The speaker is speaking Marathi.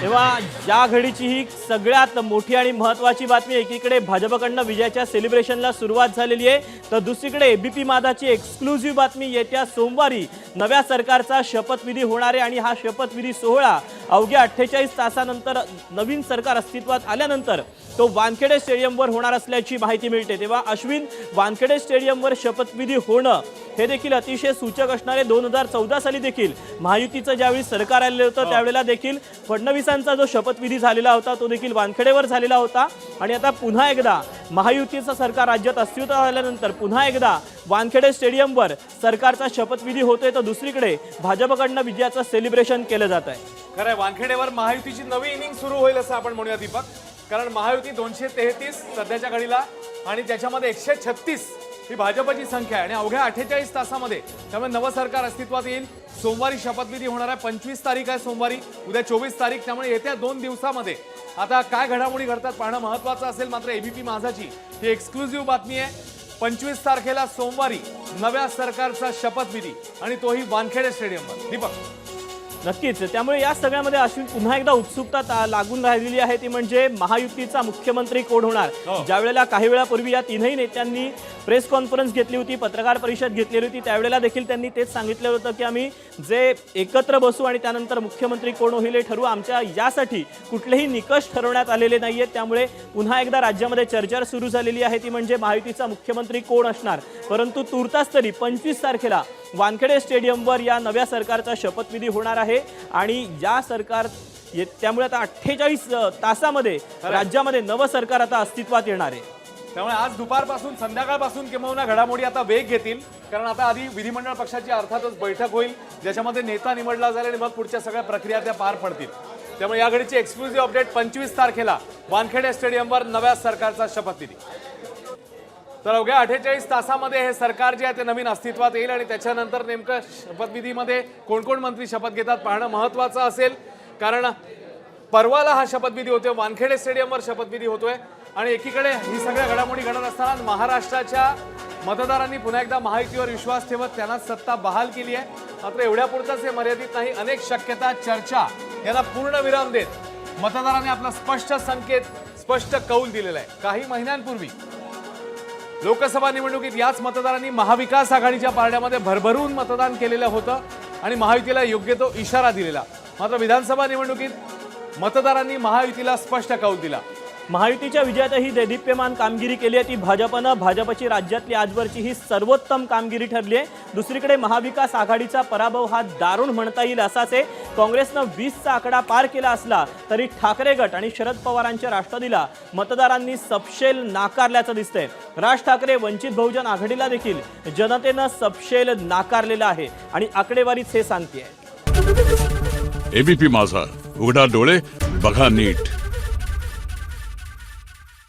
तेव्हा या घडीची ही सगळ्यात मोठी आणि महत्त्वाची बातमी एकीकडे भाजपकडनं विजयाच्या सेलिब्रेशनला सुरुवात झालेली आहे तर दुसरीकडे एबीपी मादाची एक्सक्लुझिव्ह बातमी येत्या सोमवारी नव्या सरकारचा शपथविधी होणार आहे आणि हा शपथविधी सोहळा अवघ्या अठ्ठेचाळीस तासानंतर नवीन सरकार अस्तित्वात आल्यानंतर तो वानखेडे स्टेडियमवर होणार असल्याची माहिती मिळते. तेव्हा अश्विन वानखेडे स्टेडियमवर शपथविधी होणं हे देखील अतिशय सूचक असणारे दोन हजार चौदा साली देखील महायुतीचं ज्यावेळी सरकार आलेलं होतं त्यावेळेला देखील फडणवीसांचा जो शपथविधी झालेला होता तो देखील वानखेडेवर झालेला होता. आणि आता पुन्हा एकदा महायुतीचं सरकार राज्यात अस्तित्वात आल्यानंतर पुन्हा एकदा वानखेडे स्टेडियमवर सरकारचा शपथविधी होतोय तर दुसरीकडे भाजपकडनं विजयाचं सेलिब्रेशन केलं जात आहे खरंय वानखेडेवर महायुतीची नवी इनिंग सुरू होईल असं आपण म्हणूया दीपक. कारण महायुती दोनशे तेहतीस सध्याच्या घडीला आणि त्याच्यामध्ये एकशे छत्तीस ही भाजपची संख्या आहे. आणि अवघ्या अठ्ठेचाळीस तासामध्ये त्यामुळे नवं सरकार अस्तित्वात येईल. सोमवारी शपथविधी होणार आहे. पंचवीस तारीख आहे सोमवारी. उद्या चोवीस तारीख. त्यामुळे येत्या दोन दिवसामध्ये आता काय घडामोडी घडतात पाहणं महत्वाचं असेल. मात्र एबीपी माझाची ही एक्सक्लुझिव्ह बातमी आहे. पंचवीस तारखेला सोमवारी नव्या सरकारचा शपथविधी आणि तोही वानखेडे स्टेडियमवर. दीपक. नक्कीच. त्यामुळे या सगळ्यामध्ये अश्विन पुन्हा एकदा उत्सुकता लागून राहिलेली आहे. ती म्हणजे महायुतीचा मुख्यमंत्री कोण होणार? हो. ज्या वेळेला काही वेळापूर्वी या तीनही नेत्यांनी प्रेस कॉन्फरन्स घेतली होती पत्रकार परिषद घेतलेली होती त्यावेळेला देखील त्यांनी तेच सांगितलं होतं की आम्ही जे एकत्र बसू आणि त्यानंतर मुख्यमंत्री कोण होईल हे ठरवू आमच्या यासाठी कुठलेही निकष ठरवण्यात आलेले नाही आहेत त्यामुळे पुन्हा एकदा राज्यामध्ये चर्चा सुरू झालेली आहे. ती म्हणजे महायुतीचा मुख्यमंत्री कोण असणार? परंतु तुर्तास तरी पंचवीस तारखेला वानखेडे स्टेडियमवर या नव्या सरकारचा शपथविधी होणार आहे. आणि या सरकार ये- त्यामुळे आता अठ्ठेचाळीस तासामध्ये राज्यामध्ये नवं सरकार आता अस्तित्वात येणार आहे. त्यामुळे आज दुपारपासून संध्याकाळपासून किंवा घडामोडी आता वेग घेतील. कारण आता आधी विधिमंडळ पक्षाची अर्थातच बैठक होईल. ज्याच्यामध्ये नेता निवडला जाईल आणि मग पुढच्या सगळ्या प्रक्रिया त्या पार पडतील. त्यामुळे या घडीची एक्सक्लुझिव्ह अपडेट पंचवीस तारखेला वानखेडे स्टेडियमवर नव्या सरकारचा शपथविधी. तर अवघ्या अठ्ठेचाळीस तासामध्ये हे सरकार जे आहे ते नवीन अस्तित्वात येईल आणि त्याच्यानंतर नेमकं शपथविधीमध्ये कोण कोण मंत्री शपथ घेतात पाहणं महत्त्वाचं असेल. कारण परवाला हा शपथविधी होतोय वानखेडे स्टेडियमवर शपथविधी होतोय आणि एकीकडे ही सगळ्या घडामोडी घडत असताना महाराष्ट्राच्या मतदारांनी पुन्हा एकदा महायुतीवर विश्वास ठेवत त्यांना सत्ता बहाल केली आहे. मात्र एवढ्यापुरतंच हे मर्यादित नाही. अनेक शक्यता चर्चा याला पूर्ण विराम देत मतदारांनी आपला स्पष्ट संकेत स्पष्ट कौल दिलेला आहे. काही महिन्यांपूर्वी लोकसभा निवडणुकीत याच मतदारांनी महाविकास आघाडीच्या पारड्यामध्ये भरभरून मतदान केलेलं होतं आणि महायुतीला योग्य तो इशारा दिलेला. मात्र विधानसभा निवडणुकीत मतदारांनी महायुतीला स्पष्ट कौल दिला. महायुतीच्या विजयातही देदीप्यमान कामगिरी केली आहे. ती भाजपनं भाजपची राज्यातली आजवरची ही सर्वोत्तम कामगिरी ठरली आहे. दुसरीकडे महाविकास आघाडीचा पराभव हा दारुण म्हणता येईल असाच आहे. काँग्रेसनं वीसचा आकडा पार केला असला तरी ठाकरे गट आणि शरद पवारांच्या राष्ट्रवादीला मतदारांनी सपशेल नाकारल्याचं दिसतंय. राज ठाकरे वंचित बहुजन आघाडीला देखील जनतेनं सपशेल नाकारलेलं आहे आणि आकडेवारीच हे सांगते एबीपी माझा. उघडा डोळे बघा नीट.